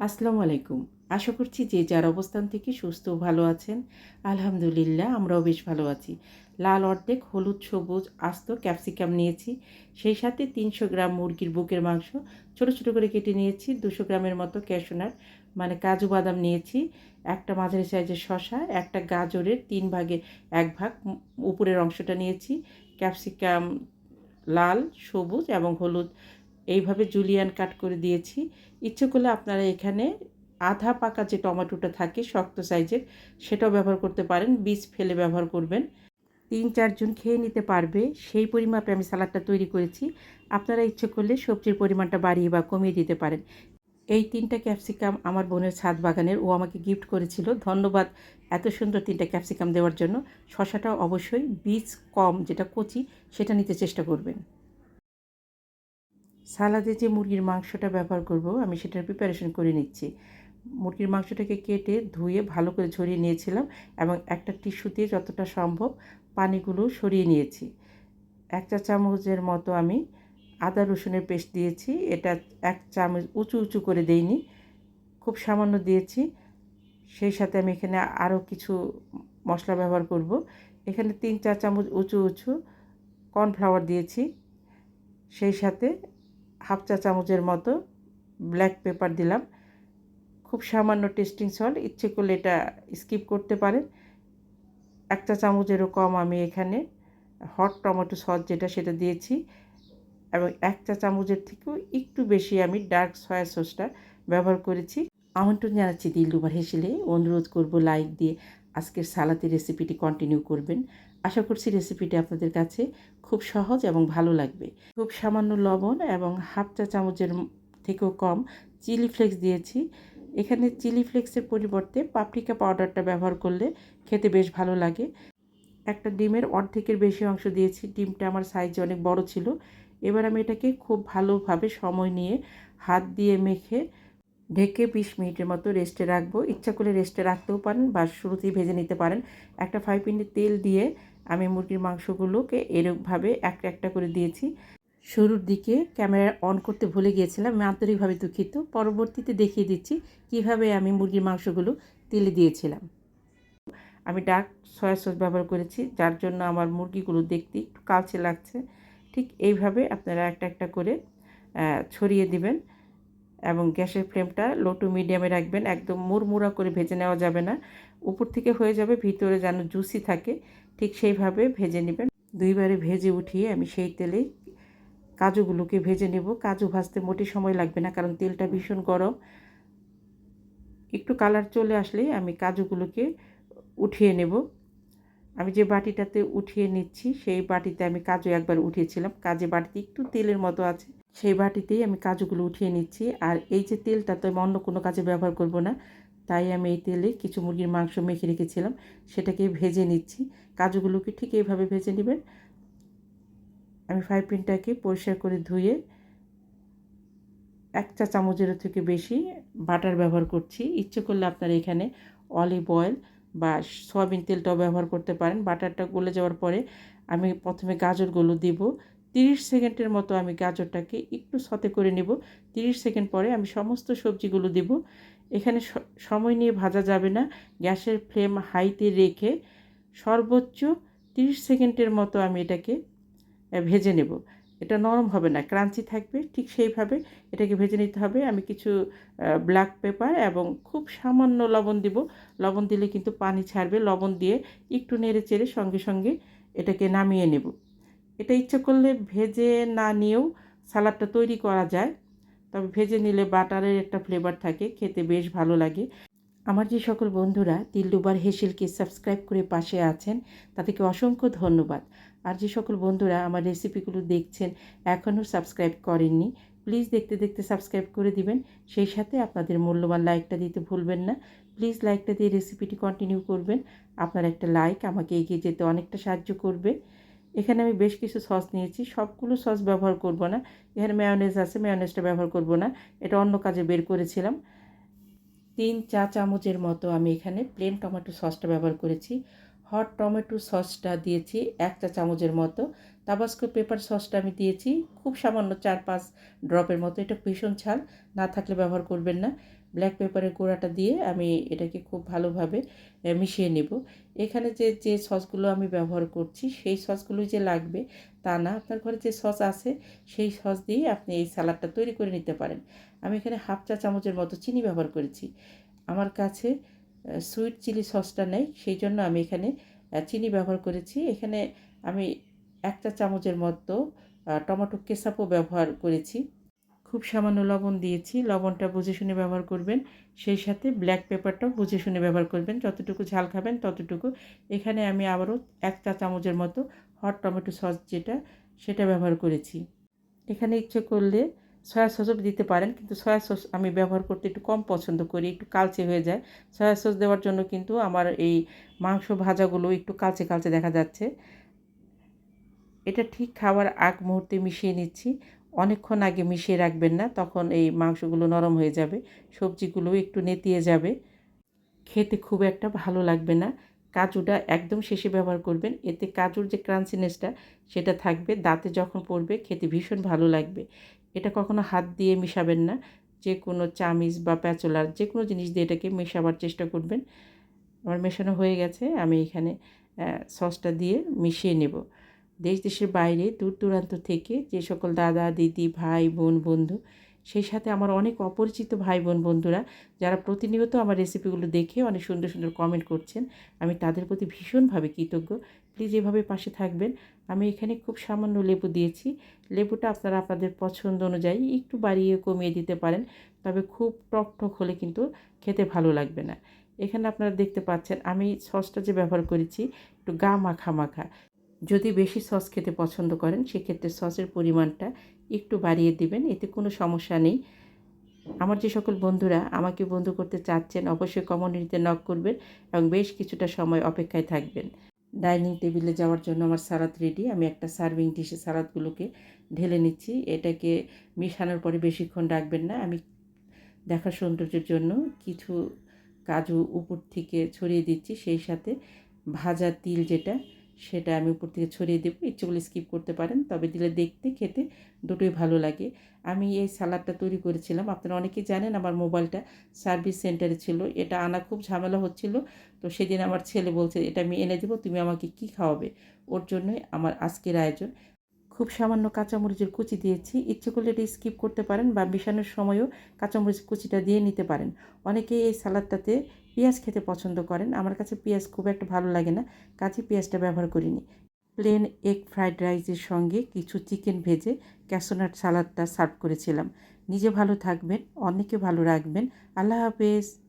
আসসালামু আলাইকুম। আশা করছি যে যার অবস্থান থেকে সুস্থ ভালো আছেন, আলহামদুলিল্লাহ আমরাও বেশ ভালো আছি। লাল অর্ধেক, হলুদ, সবুজ, আস্ত ক্যাপসিকাম নিয়েছি। সেই সাথে তিনশো গ্রাম মুরগির বুকের মাংস, ছোট ছোট করে কেটে নিয়েছি। দুশো গ্রামের মতো ক্যাশনার মানে কাজু বাদাম নিয়েছি। একটা মাঝারি সাইজের শশা একটা গাজরের তিন ভাগে এক ভাগ উপরের অংশটা নিয়েছি। ক্যাপসিকাম লাল, সবুজ এবং হলুদ এইভাবে জুলিয়ান কাট করে দিয়েছি। ইচ্ছে করলে আপনারা এখানে আধা পাকা যে টমেটোটা থাকে, শক্ত সাইজের, সেটাও ব্যবহার করতে পারেন। বীজ ফেলে ব্যবহার করবেন। তিন চারজন খেয়ে নিতে পারবে। সেই পরিমাপে আমি সালাডটা তৈরি করেছি। আপনারা ইচ্ছে করলে সবজির পরিমাণটা বাড়িয়ে বা কমিয়ে দিতে পারেন। এই তিনটা ক্যাপসিকাম আমার বোনের ছাদ বাগানের, ও আমাকে গিফট করেছিল। ধন্যবাদ এত সুন্দর তিনটা ক্যাপসিকাম দেওয়ার জন্য। শশাটা অবশ্যই বীজ কম, যেটা কচি, সেটা নিতে চেষ্টা করবেন। সালাদে যে মুরগির মাংসটা ব্যবহার করব, আমি সেটার প্রিপারেশন করে নিচ্ছি। মুরগির মাংসটাকে কেটে ধুয়ে ভালো করে ঝরিয়ে নিয়েছিলাম এবং একটা টিস্যু দিয়ে যতটা সম্ভব পানিগুলো সরিয়ে নিয়েছি। এক চা চামচের মতো আমি আদা রসুনের পেস্ট দিয়েছি। এটা এক চামচ উঁচু উঁচু করে দেইনি, খুব সামান্য দিয়েছি। সেই সাথে আমি এখানে আরও কিছু মশলা ব্যবহার করব। এখানে তিন চা চামচ উঁচু উঁচু কর্নফ্লাওয়ার দিয়েছি। সেই সাথে হাফ চা চামচের মতো ব্ল্যাক পেপার দিলাম। খুব সামান্য টেস্টিং সল্ট ইচ্ছে করলে এটা স্কিপ করতে পারেন। এক চা চামচেরও কম আমি এখানে হট টমেটো সস যেটা সেটা দিয়েছি এবং এক চা চামচের থেকেও একটু বেশি আমি ডার্ক সয়া সসটা ব্যবহার করেছি। আমন্ত্রণ জানাচ্ছি দিলরুবার হেসেলে। অনুরোধ করব লাইক দিয়ে আজকের সালাতের রেসিপিটি কন্টিনিউ করবেন। আশা করছি রেসিপিটি আপনাদের কাছে খুব সহজ এবং ভালো লাগবে। খুব সামান্য লবণ এবং হাফ চা চামচের থেকেও কম চিলি ফ্লেক্স দিয়েছি। এখানে চিলি ফ্লেক্সের পরিবর্তে পাপরিকা পাউডারটা ব্যবহার করলে খেতে বেশ ভালো লাগে। একটা ডিমের অর্ধেকের বেশি অংশ দিয়েছি। ডিমটা আমার সাইজে অনেক বড় ছিল। এবার আমি এটাকে খুব ভালোভাবে সময় নিয়ে হাত দিয়ে মেখে ঢেকে বিশ মিনিটের মতো রেস্টে রাখব। ইচ্ছা করলে রেস্টে রাখতেও পারেন বা শুরুতেই ভেজে নিতে পারেন। একটা ফ্রাই প্যানে তেল দিয়ে আমি মুরগির মাংসগুলোকে এরকমভাবে একটা একটা করে দিয়েছি। শুরুর দিকে ক্যামেরা অন করতে ভুলে গিয়েছিলাম, আমি আন্তরিকভাবে দুঃখিত। পরবর্তীতে দেখিয়ে দিচ্ছি কীভাবে আমি মুরগির মাংসগুলো তেলে দিয়েছিলাম। আমি ডার্ক সয়া সস ব্যবহার করেছি, যার জন্য আমার মুরগিগুলো দেখতে একটু কালচে লাগছে। ঠিক এইভাবে আপনারা একটা একটা করে ছড়িয়ে দিবেন। এবং গ্যাসের ফ্লেমটা লো টু মিডিয়ামে রাখবেন। একদম মুড়মুড়া করে ভেজে নেওয়া যাবে না। উপর থেকে হয়ে যাবে, ভিতরে যেন জুসি থাকে, ঠিক সেইভাবে ভেজে নেবেন। দুইবারে ভেজে উঠিয়ে আমি সেই তেলে কাজুগুলোকে ভেজে নেব। কাজু ভাজতে মোটে সময় লাগবে না, কারণ তেলটা ভীষণ গরম। একটু কালার চলে আসলেই আমি কাজুগুলোকে উঠিয়ে নেব। আমি যে বাটিটাতে উঠিয়ে নিচ্ছি, সেই বাটিতে আমি কাজু একবার উঠিয়েছিলাম। কাজে বাটিতে একটু তেলের মতো আছে। সেই বাটিতেই আমি কাজুগুলো উঠিয়ে নিচ্ছি। আর এই যে তেলটা তো আমি অন্য কোনো কাজে ব্যবহার করব না, তাই আমি এই তেলে কিছু মুরগির মাংস মেখে রেখেছিলাম, সেটাকে ভেজে নিচ্ছি। কাজুগুলোকে ঠিক এইভাবে ভেজে নেবেন। আমি ফ্রাই প্যানটাকে পরিষ্কার করে ধুয়ে এক চা চামচের থেকে বেশি বাটার ব্যবহার করছি। ইচ্ছে করলে আপনারা এখানে অলিভ অয়েল বা সয়াবিন তেলটাও ব্যবহার করতে পারেন। বাটারটা গলে যাওয়ার পরে আমি প্রথমে গাজরগুলো দিব তিরিশ সেকেন্ডের মতো আমি গাজরটাকে একটু সতে করে নেব। তিরিশ সেকেন্ড পরে আমি সমস্ত সবজিগুলো দেব। এখানে সময় নিয়ে ভাজা যাবে না। গ্যাসের ফ্লেম হাইতে রেখে সর্বোচ্চ তিরিশ সেকেন্ডের মতো আমি এটাকে ভেজে নেব। এটা নরম হবে না, ক্রাঞ্চি থাকবে। ঠিক সেইভাবে এটাকে ভেজে নিতে হবে। আমি কিছু ব্ল্যাক পেপার এবং খুব সামান্য লবণ দিব। লবণ দিলে কিন্তু পানি ছাড়বে। লবণ দিয়ে একটু নেড়ে চেড়ে সঙ্গে সঙ্গে এটাকে নামিয়ে নেব। এটা ইচ্ছে করলে ভেজে না নিয়েও সালাডটা তৈরি করা যায়। তবে ভেজে নিলে বাটারের একটা ফ্লেভার থাকে, খেতে বেশ ভালো লাগে। আমার যে সকল বন্ধুরা তিল্লুবার হেসেলকে সাবস্ক্রাইব করে পাশে আছেন, তাদেরকে অসংখ্য ধন্যবাদ। আর যে সকল বন্ধুরা আমার রেসিপিগুলো দেখছেন, এখনও সাবস্ক্রাইব করেননি প্লিজ দেখতে দেখতে সাবস্ক্রাইব করে দিবেন। সেই সাথে আপনাদের মূল্যবান লাইকটা দিতে ভুলবেন না। প্লিজ লাইকটা দিয়ে রেসিপিটি কন্টিনিউ করবেন। আপনার একটা লাইক আমাকে এগিয়ে যেতে অনেকটা সাহায্য করবে। এখানে আমি বেশ কিছু সস নিয়েছি। সবগুলো সস ব্যবহার করব না। এখানে মেয়নেজ আছে মেয়নেজটা ব্যবহার করব না। এটা অন্য কাজে বের করেছিলাম। তিন চা চামচের মতো আমি এখানে প্লেন টমেটো সসটা ব্যবহার করেছি। হট টমেটো সসটা দিয়েছি এক চা চামচের মতো। তাবাস্কো পেপার সসটা আমি দিয়েছি। খুব সামান্য চার পাঁচ ড্রপের মতো। এটা ভীষণ ছাল না থাকলে ব্যবহার করবেন না। ব্ল্যাক পেপারের গুঁড়াটা দিয়ে আমি এটাকে খুব ভালোভাবে মিশিয়ে নেব। এখানে যে যে সসগুলো আমি ব্যবহার করছি, সেই সসগুলো যে লাগবে তা না, আপনার ঘরে যে সস আছে, সেই সস দিয়ে আপনি এই সালাডটা তৈরি করে নিতে পারেন। আমি এখানে হাফ চা চামচের মতো চিনি ব্যবহার করেছি। আমার কাছে সুইট চিলি সসটা নেই, সেই জন্য আমি এখানে চিনি ব্যবহার করেছি। এখানে আমি এক চা চামচের মতো টমেটো কেসাপও ব্যবহার করেছি। খুব সামান্য লবণ দিয়েছি। লবণটা বুঝে শুনে ব্যবহার করবেন। সেই সাথে ব্ল্যাক পেপারটাও বুঝে শুনে ব্যবহার করবেন। যতটুকু ঝাল খাবেন ততটুকু। এখানে আমি আবারও এক চা চামচের মতো হট টমেটো সস যেটা, সেটা ব্যবহার করেছি। এখানে ইচ্ছে করলে সয়া সসও দিতে পারেন, কিন্তু সয়া সস আমি ব্যবহার করতে একটু কম পছন্দ করি, একটু কালচে হয়ে যায়। সয়া সস দেওয়ার জন্য কিন্তু আমার এই মাংস ভাজাগুলো একটু কালচে কালচে দেখা যাচ্ছে। এটা ঠিক খাওয়ার আগ মুহূর্তে মিশিয়ে নিচ্ছি। অনেকক্ষণ আগে মিশিয়ে রাখবেন না, তখন এই মাংসগুলো নরম হয়ে যাবে, সবজিগুলো একটু নেতিয়ে যাবে। খেতে খুব একটা ভালো লাগবে না। কাজুটা একদম শেষে ব্যবহার করবেন, এতে কাজুর যে ক্রাঞ্চিনেসটা, সেটা থাকবে, দাঁতে যখন পড়বে, খেতে ভীষণ ভালো লাগবে। এটা কখনো হাত দিয়ে মিশাবেন না, যে কোনো চামিচ বা প্যাচোলার, যে কোনো জিনিস দিয়ে এটাকে মেশাবার চেষ্টা করবেন। আমার মেশানো হয়ে গেছে, আমি এখানে সসটা দিয়ে মিশিয়ে নেব। দেশ দেশের বাইরে দূর দূরান্ত থেকে যে সকল দাদা, দিদি, ভাই, বোন, বন্ধু, সেই সাথে আমার অনেক অপরিচিত ভাই, বোন, বন্ধুরা যারা প্রতিনিয়ত আমার রেসিপিগুলো দেখে অনেক সুন্দর সুন্দর কমেন্ট করছেন। আমি তাদের প্রতি ভীষণভাবে কৃতজ্ঞ। প্লিজ এভাবে পাশে থাকবেন। আমি এখানে খুব সামান্য লেবু দিয়েছি। লেবুটা আপনারা আপনাদের পছন্দ অনুযায়ী একটু বাড়িয়ে কমিয়ে দিতে পারেন। তবে খুব টক টক হলে কিন্তু খেতে ভালো লাগবে না। এখানে আপনারা দেখতে পাচ্ছেন আমি সসটা যে ব্যবহার করেছি, একটু গা মাখা মাখা। যদি বেশি সস খেতে পছন্দ করেন, সেক্ষেত্রে সসের পরিমাণটা একটু বাড়িয়ে দিবেন, এতে কোনো সমস্যা নেই। আমার যে সকল বন্ধুরা আমাকে বন্ধু করতে চাচ্ছেন, অবশ্যই কমিউনিটিতে নক করবেন এবং বেশ কিছুটা সময় অপেক্ষায় থাকবেন। ডাইনিং টেবিলে যাওয়ার জন্য আমার সালাদ রেডি আমি একটা সার্ভিং ডিশে সালাদগুলোকে ঢেলে নিচ্ছি। এটাকে মিশানোর পরে বেশিক্ষণ রাখবেন না। আমি দেখা সৌন্দর্যের জন্য কিছু কাজু উপর থেকে ছড়িয়ে দিচ্ছি, সেই সাথে ভাজা তিল যেটা সেটা আমি উপর থেকে ছড়িয়ে দেবো। ইচ্ছে করলে স্কিপ করতে পারেন, তবে দিলে দেখতে, খেতে দুটোই ভালো লাগে। আমি এই সালাদটা তৈরি করেছিলাম। আপনারা অনেকেই জানেন আমার মোবাইলটা সার্ভিস সেন্টারে ছিল। এটা আনা খুব ঝামেলা হচ্ছিল। তো সেদিন আমার ছেলে বলছে, এটা আমি এনে দেবো, তুমি আমাকে কি খাওয়াবে? ওর জন্যই আমার আজকের আয়োজন। খুব সামান্য কাঁচামরিচের কুচি দিয়েছি। ইচ্ছে করলে এটা স্কিপ করতে পারেন বা মিশানোর সময়ও কাঁচামরিচ কুচিটা দিয়ে নিতে পারেন। অনেকেই এই সালাদটাতে পেঁয়াজ খেতে পছন্দ করেন। আমার কাছে পেঁয়াজ খুব একটা ভালো লাগে না। কাজে পেঁয়াজটা ব্যবহার করিনি। প্লেন এগ ফ্রাইড রাইসের সঙ্গে কিছু চিকেন ভেজে ক্যাসোনাট সালাদটা সার্ভ করেছিলাম। নিজে ভালো থাকবেন অনেকে ভালো রাখবেন। আল্লাহ হাফেজ।